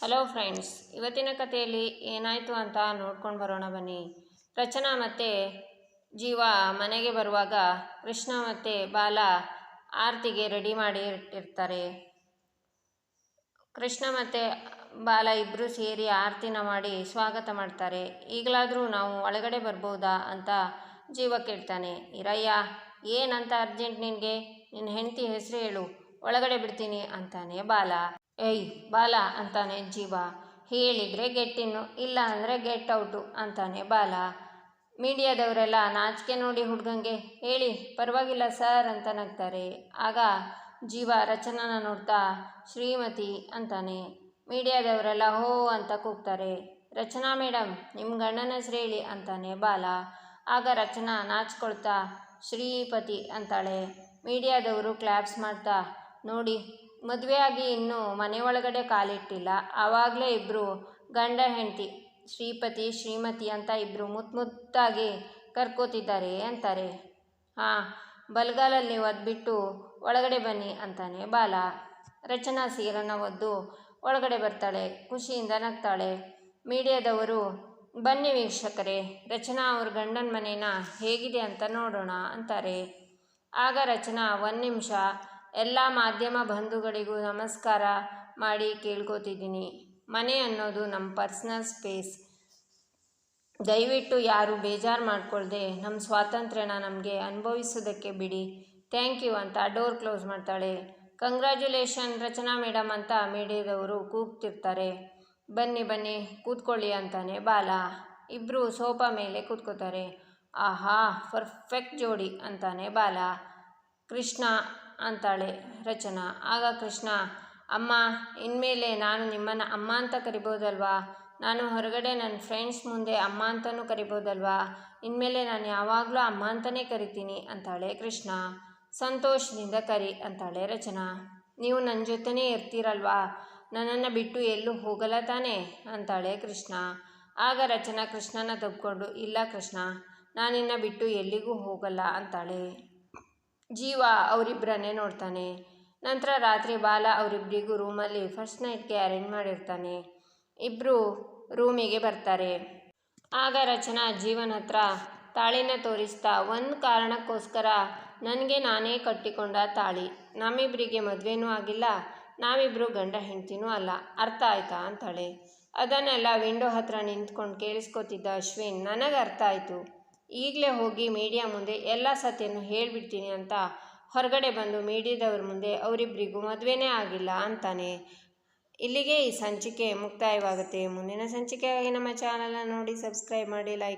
Hello friends ಇವತ್ತಿನ ಕಥೆಯಲ್ಲಿ ಏನಾಯಿತು ಅಂತ ನೋಡ್ಕೊಂಡು ಬರೋಣ ಬನ್ನಿ. ರಚನಾ ಮತ್ತು ಜೀವ ಮನೆಗೆ ಬರುವಾಗ ಕೃಷ್ಣ ಮತ್ತು ಬಾಲ ಆರತಿಗೆ ರೆಡಿ ಮಾಡಿ ಇಟ್ಟಿರ್ತಾರೆ. ಕೃಷ್ಣ ಮತ್ತು ಬಾಲ ಇಬ್ಬರು ಸೇರಿ ಆರತಿನ ಮಾಡಿ ಸ್ವಾಗತ ಮಾಡ್ತಾರೆ. ಈಗಲಾದರೂ ನಾವು ಒಳಗಡೆ ಬರ್ಬೋದಾ ಅಂತ ಜೀವ ಕೇಳ್ತಾನೆ. ಇರಯ್ಯ, ಏನಂತ ಅರ್ಜೆಂಟ್ ನಿನಗೆ? ನಿನ್ನ ಹೆಂಡತಿ ಹೆಸರು ಹೇಳು. ಒಳಗಡೆ ಬಿಡ್ತೀನಿ ಅಂತಾನೆ ಬಾಲ. ಏಯ್, ಬಾಲ ಅಂತಾನೆ ಜೀವ. ಹೇಳಿದರೆ ಗೆಟ್ಟಿನ್ನು, ಇಲ್ಲ ಅಂದರೆ ಗೆಟ್ ಔಟು ಅಂತಾನೆ ಬಾಲ. ಮೀಡಿಯಾದವರೆಲ್ಲ ನಾಚಿಕೆ ನೋಡಿ ಹುಡ್ಗಂಗೆ, ಹೇಳಿ, ಪರವಾಗಿಲ್ಲ ಸರ್ ಅಂತ ನಗ್ತಾರೆ. ಆಗ ಜೀವ ರಚನಾನ ನೋಡ್ತಾ, ಶ್ರೀಮತಿ ಅಂತಾನೆ. ಮೀಡಿಯಾದವರೆಲ್ಲ ಹೋ ಅಂತ ಕೂಗ್ತಾರೆ. ರಚನಾ ಮೇಡಮ್ ನಿಮ್ಮ ಗಂಡನ ಹೆಸರು ಹೇಳಿ ಅಂತಾನೆ ಬಾಲ. ಆಗ ರಚನಾ ನಾಚ್ಕೊಳ್ತಾ, ಶ್ರೀಪತಿ ಅಂತಾಳೆ. ಮೀಡಿಯಾದವರು ಕ್ಲ್ಯಾಪ್ಸ್ ಮಾಡ್ತಾ, ನೋಡಿ ಮದುವೆಯಾಗಿ ಇನ್ನೂ ಮನೆ ಒಳಗಡೆ ಕಾಲಿಟ್ಟಿಲ್ಲ. ಆವಾಗಲೇ ಇಬ್ಬರು ಗಂಡ ಹೆಂಡತಿ, ಶ್ರೀಪತಿ, ಶ್ರೀಮತಿ ಅಂತ ಇಬ್ಬರು ಮುತ್ತು ಮುತ್ತಾಗಿ ಕರ್ಕೋತಿದ್ದಾರೆ ಅಂತಾರೆ. ಹಾಂ, ಬಲ್ಗಾಲಲ್ಲಿ ಒದ್ಬಿಟ್ಟು ಒಳಗಡೆ ಬನ್ನಿ ಅಂತಾನೆ ಬಾಲ. ರಚನಾ ಸೀರನ್ನು ಒದ್ದು ಒಳಗಡೆ ಬರ್ತಾಳೆ, ಖುಷಿಯಿಂದ ನಗ್ತಾಳೆ. ಮೀಡಿಯಾದವರು, ಬನ್ನಿ ವೀಕ್ಷಕರೇ, ರಚನಾ ಅವ್ರ ಗಂಡನ ಮನೇನ ಹೇಗಿದೆ ಅಂತ ನೋಡೋಣ ಅಂತಾರೆ. ಆಗ ರಚನಾ, ಒಂದು ನಿಮಿಷ ಎಲ್ಲ ಮಾಧ್ಯಮ ಬಂಧುಗಳಿಗೂ ನಮಸ್ಕಾರ ಮಾಡಿ ಕೇಳ್ಕೊತಿದ್ದೀನಿ. ಮನೆ ಅನ್ನೋದು ನಮ್ಮ ಪರ್ಸ್ನಲ್ ಸ್ಪೇಸ್. ದಯವಿಟ್ಟು ಯಾರು ಬೇಜಾರು ಮಾಡ್ಕೊಳ್ದೆ ನಮ್ಮ ಸ್ವಾತಂತ್ರ್ಯನ ನಮಗೆ ಅನುಭವಿಸೋದಕ್ಕೆ ಬಿಡಿ. ಥ್ಯಾಂಕ್ ಯು ಅಂತ ಡೋರ್ ಕ್ಲೋಸ್ ಮಾಡ್ತಾಳೆ. ಕಂಗ್ರ್ಯಾಚುಲೇಷನ್ ರಚನಾ ಮೇಡಮ್ ಅಂತ ಮೀಡಿಯಾದವರು ಕೂಗ್ತಿರ್ತಾರೆ. ಬನ್ನಿ ಬನ್ನಿ, ಕೂತ್ಕೊಳ್ಳಿ ಅಂತಾನೆ ಬಾಲ. ಇಬ್ಬರು ಸೋಫಾ ಮೇಲೆ ಕೂತ್ಕೋತಾರೆ. ಆಹಾ, ಪರ್ಫೆಕ್ಟ್ ಜೋಡಿ ಅಂತಾನೆ ಬಾಲ. ಕೃಷ್ಣ ಅಂತಾಳೆ ರಚನಾ. ಆಗ ಕೃಷ್ಣ, ಅಮ್ಮ, ಇನ್ಮೇಲೆ ನಾನು ನಿಮ್ಮನ್ನು ಅಮ್ಮ ಅಂತ ಕರಿಬೋದಲ್ವಾ ನಾನು ಹೊರಗಡೆ ನನ್ನ ಫ್ರೆಂಡ್ಸ್ ಮುಂದೆ ಅಮ್ಮ ಅಂತಲೂ ಕರಿಬೋದಲ್ವಾ ಇನ್ಮೇಲೆ ನಾನು ಯಾವಾಗಲೂ ಅಮ್ಮ ಅಂತಲೇ ಕರಿತೀನಿ ಅಂತಾಳೆ ಕೃಷ್ಣ. ಸಂತೋಷದಿಂದ ಕರಿ ಅಂತಾಳೆ ರಚನಾ. ನೀವು ನನ್ನ ಜೊತೆನೇ ಇರ್ತೀರಲ್ವಾ? ನನ್ನನ್ನು ಬಿಟ್ಟು ಎಲ್ಲೂ ಹೋಗಲ್ಲ ತಾನೇ? ಅಂತಾಳೆ ಕೃಷ್ಣ. ಆಗ ರಚನಾ ಕೃಷ್ಣನ ತಬ್ಕೊಂಡು, ಇಲ್ಲ ಕೃಷ್ಣ, ನಾನಿನ್ನ ಬಿಟ್ಟು ಎಲ್ಲಿಗೂ ಹೋಗಲ್ಲ ಅಂತಾಳೆ. ಜೀವ ಅವರಿಬ್ಬರನ್ನೇ ನೋಡ್ತಾನೆ. ನಂತರ ರಾತ್ರಿ ಬಾಲ ಅವರಿಬ್ಬರಿಗೂ ರೂಮಲ್ಲಿ ಫಸ್ಟ್ ನೈಟ್ಗೆ ಅರೇಂಜ್ ಮಾಡಿರ್ತಾನೆ. ಇಬ್ಬರು ರೂಮಿಗೆ ಬರ್ತಾರೆ. ಆಗ ರಚನಾ ಜೀವನ ಹತ್ರ ತಾಳಿನ ತೋರಿಸ್ತಾ, ಒಂದು ಕಾರಣಕ್ಕೋಸ್ಕರ ನನಗೆ ನಾನೇ ಕಟ್ಟಿಕೊಂಡ ತಾಳಿ. ನಮ್ಮಿಬ್ಬರಿಗೆ ಮದುವೆನೂ ಆಗಿಲ್ಲ ನಾವಿಬ್ಬರು ಗಂಡ ಹೆಂಡ್ತಿನೂ ಅಲ್ಲ. ಅರ್ಥ ಆಯ್ತಾ? ಅಂತಾಳೆ. ಅದನ್ನೆಲ್ಲ ವಿಂಡೋ ಹತ್ರ ನಿಂತ್ಕೊಂಡು ಕೇಳಿಸ್ಕೊತಿದ್ದ ಅಶ್ವಿನ್ ನನಗೆ ಅರ್ಥ ಆಯಿತು. ಈಗಲೇ ಹೋಗಿ ಮೀಡಿಯಾ ಮುಂದೆ ಎಲ್ಲ ಸತ್ಯನೂ ಹೇಳಿಬಿಡ್ತೀನಿ ಅಂತ ಹೊರಗಡೆ ಬಂದು ಮೀಡಿಯಾದವ್ರ ಮುಂದೆ ಅವರಿಬ್ಬರಿಗೂ ಮದುವೆನೇ ಆಗಿಲ್ಲ ಅಂತಾನೆ. ಇಲ್ಲಿಗೆ ಈ ಸಂಚಿಕೆ ಮುಕ್ತಾಯವಾಗುತ್ತೆ. ಮುಂದಿನ ಸಂಚಿಕೆಗಾಗಿ ನಮ್ಮ ಚಾನಲನ್ನು ನೋಡಿ, ಸಬ್ಸ್ಕ್ರೈಬ್ ಮಾಡಿ ಲೈಕ್